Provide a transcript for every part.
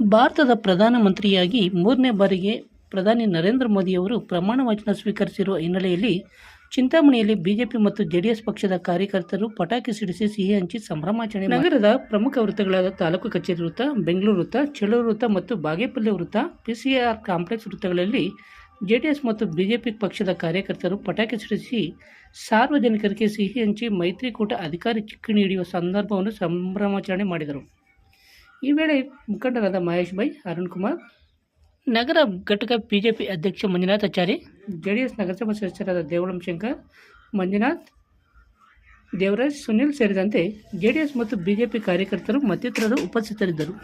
ಭಾರತದ ಪ್ರಧಾನಮಂತ್ರಿಯಾಗಿ ಮೂರನೇ ಬಾರಿಗೆ ಪ್ರಧಾನಿ ನರೇಂದ್ರ ಮೋದಿಯವರು ಪ್ರಮಾಣ ವಚನ ಸ್ವೀಕರಿಸಿರುವ ಹಿನ್ನೆಲೆಯಲ್ಲಿ ಚಿಂತಾಮಣಿಯಲ್ಲಿ ಬಿಜೆಪಿ ಮತ್ತು ಜೆಡಿಎಸ್ ಪಕ್ಷದ ಕಾರ್ಯಕರ್ತರು ಪಟಾಕಿ ಸಿಡಿಸಿ ಸಿಹಿ ಹಂಚಿ ಸಂಭ್ರಮಾಚರಣೆ ನಗರದ ಪ್ರಮುಖ ವೃತ್ತಗಳಾದ ತಾಲೂಕು ಕಚೇರಿ ವೃತ್ತ, ಬೆಂಗಳೂರು ವೃತ್ತ, ಚಳ್ಳೂರು ವೃತ್ತ ಮತ್ತು ಬಾಗೇಪಲ್ಲಿ ವೃತ್ತ, ಪಿಸಿಆರ್ ಕಾಂಪ್ಲೆಕ್ಸ್ ವೃತ್ತಗಳಲ್ಲಿ ಜೆಡಿಎಸ್ ಮತ್ತು ಬಿಜೆಪಿ ಪಕ್ಷದ ಕಾರ್ಯಕರ್ತರು ಪಟಾಕಿ ಸಿಡಿಸಿ ಸಾರ್ವಜನಿಕರಿಗೆ ಸಿಹಿ ಹಂಚಿ ಮೈತ್ರಿಕೂಟ ಅಧಿಕಾರಿ ಚಿಕ್ಕಣಿ ಹಿಡಿಯುವ ಸಂದರ್ಭವನ್ನು ಸಂಭ್ರಮಾಚರಣೆ ಮಾಡಿದರು. ಈ ವೇಳೆ ಮುಖಂಡರಾದ ಮಹೇಶ್ ಬೈ ಅರುಣ್ ಕುಮಾರ್, ನಗರ ಘಟಕ ಬಿಜೆಪಿ ಅಧ್ಯಕ್ಷ ಮಂಜುನಾಥಾಚಾರಿ ಜೆ ಡಿ ಎಸ್ ನಗರಸಭಾ ಸದಸ್ಯರಾದ ದೇವಳಂ ಶಂಕರ್, ಮಂಜುನಾಥ್, ದೇವರಾಜ್, ಸುನಿಲ್ ಸೇರಿದಂತೆ ಜೆ ಡಿ ಎಸ್ ಮತ್ತು ಬಿಜೆಪಿ ಕಾರ್ಯಕರ್ತರು ಮತ್ತಿತರರು ಉಪಸ್ಥಿತರಿದ್ದರು.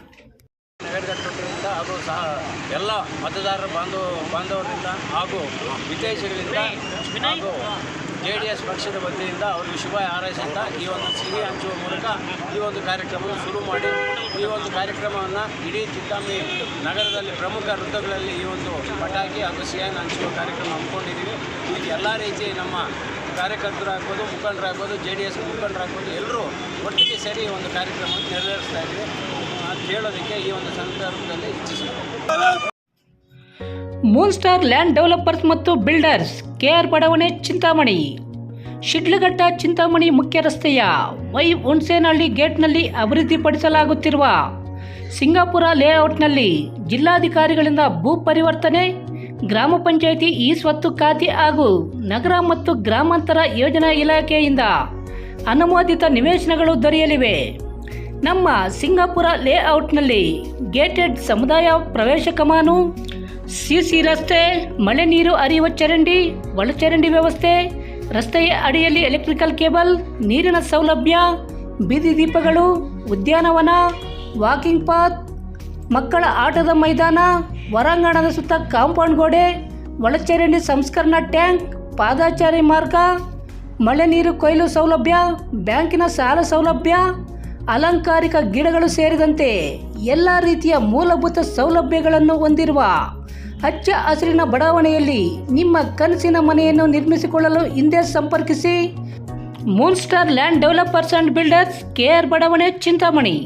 ಸಹ ಎಲ್ಲ ಮತದಾರರ ಬಾಂಧವ ಬಾಂಧವರಿಂದ ಹಾಗೂ ವಿದೇಶಿಗಳಿಂದ ಹಾಗೂ ಜೆ ಡಿ ಎಸ್ ಪಕ್ಷದ ವತಿಯಿಂದ ಅವರಿಗೆ ಶುಭ ಹಾರೈಸುತ್ತಾ ಈ ಒಂದು ಸಿಹಿ ಹಂಚುವ ಮೂಲಕ ಈ ಒಂದು ಕಾರ್ಯಕ್ರಮವನ್ನು ಶುರು ಮಾಡಿ, ಈ ಒಂದು ಕಾರ್ಯಕ್ರಮವನ್ನು ಇಡೀ ಚಿತ್ತಾಮಿ ನಗರದಲ್ಲಿ ಪ್ರಮುಖ ವೃತ್ತಗಳಲ್ಲಿ ಈ ಒಂದು ಪಟಾಕಿ ಹಾಗೂ ಸಿಹಿಯನ್ನು ಹಂಚುವ ಕಾರ್ಯಕ್ರಮ ಹಮ್ಮಿಕೊಂಡಿದ್ದೀವಿ. ಇದು ಎಲ್ಲ ರೀತಿ ನಮ್ಮ ಕಾರ್ಯಕರ್ತರಾಗ್ಬೋದು, ಮುಖಂಡರಾಗ್ಬೋದು, ಜೆ ಡಿ ಎಸ್ ಮುಖಂಡರಾಗ್ಬೋದು, ಎಲ್ಲರೂ ಒಟ್ಟಿಗೆ ಸೇರಿ ಒಂದು ಕಾರ್ಯಕ್ರಮವನ್ನು ನೆರವೇರಿಸ್ತಾ ಇದ್ದೀವಿ ಅಂತ ಹೇಳೋದಕ್ಕೆ ಈ ಒಂದು ಸಂದರ್ಭದಲ್ಲಿ ಇಚ್ಛಿಸುತ್ತೇವೆ ಮೂನ್ ಸ್ಟಾರ್ ಲ್ಯಾಂಡ್ ಡೆವಲಪರ್ಸ್ ಮತ್ತು ಬಿಲ್ಡರ್ಸ್ ಕೆಆರ್ ಬಡಾವಣೆ, ಚಿಂತಾಮಣಿ. ಶಿಡ್ಲಘಟ್ಟ, ಚಿಂತಾಮಣಿ ಮುಖ್ಯ ರಸ್ತೆಯ ವೈ ಹುಣ್ಸೇನಹಳ್ಳಿ ಗೇಟ್ನಲ್ಲಿ ಅಭಿವೃದ್ಧಿಪಡಿಸಲಾಗುತ್ತಿರುವ ಸಿಂಗಾಪುರ ಲೇಔಟ್ನಲ್ಲಿ ಜಿಲ್ಲಾಧಿಕಾರಿಗಳಿಂದ ಭೂ ಪರಿವರ್ತನೆ ಗ್ರಾಮ ಪಂಚಾಯಿತಿ ಈ ಸ್ವತ್ತು ಖಾತೆ ಹಾಗೂ ನಗರ ಮತ್ತು ಗ್ರಾಮಾಂತರ ಯೋಜನಾ ಇಲಾಖೆಯಿಂದ ಅನುಮೋದಿತ ನಿವೇಶನಗಳು ದೊರೆಯಲಿವೆ. ನಮ್ಮ ಸಿಂಗಾಪುರ ಲೇಔಟ್ನಲ್ಲಿ ಗೇಟೆಡ್ ಸಮುದಾಯ ಪ್ರವೇಶ ಕಮಾನು, ಸಿಸಿ ರಸ್ತೆ, ಮಳೆ ನೀರು ಹರಿಯುವ ಚರಂಡಿ, ಒಳಚರಂಡಿ ವ್ಯವಸ್ಥೆ, ರಸ್ತೆಯ ಅಡಿಯಲ್ಲಿ ಎಲೆಕ್ಟ್ರಿಕಲ್ ಕೇಬಲ್, ನೀರಿನ ಸೌಲಭ್ಯ, ಬೀದಿ ದೀಪಗಳು, ಉದ್ಯಾನವನ, ವಾಕಿಂಗ್ ಪಾತ್, ಮಕ್ಕಳ ಆಟದ ಮೈದಾನ ಹೊರಾಂಗಣದ ಸುತ್ತ ಕಾಂಪೌಂಡ್ ಗೋಡೆ ಒಳಚರಂಡಿ ಸಂಸ್ಕರಣಾ ಟ್ಯಾಂಕ್, ಪಾದಾಚಾರಿ ಮಾರ್ಗ, ಮಳೆ ನೀರು ಕೊಯ್ಲು ಸೌಲಭ್ಯ, ಬ್ಯಾಂಕಿನ ಸಾಲ ಸೌಲಭ್ಯ, ಅಲಂಕಾರಿಕ ಗಿಡಗಳು ಸೇರಿದಂತೆ ಎಲ್ಲ ರೀತಿಯ ಮೂಲಭೂತ ಸೌಲಭ್ಯಗಳನ್ನು ಹೊಂದಿರುವ ಹಚ್ಚ ಹಸಿರಿನ ಬಡಾವಣೆಯಲ್ಲಿ ನಿಮ್ಮ ಕನಸಿನ ಮನೆಯನ್ನು ನಿರ್ಮಿಸಿಕೊಳ್ಳಲು ಹಿಂದೆ ಸಂಪರ್ಕಿಸಿ. Moon star land developers and builders KR ಬಡಾವಣೆ, ಚಿಂತಾಮಣಿ.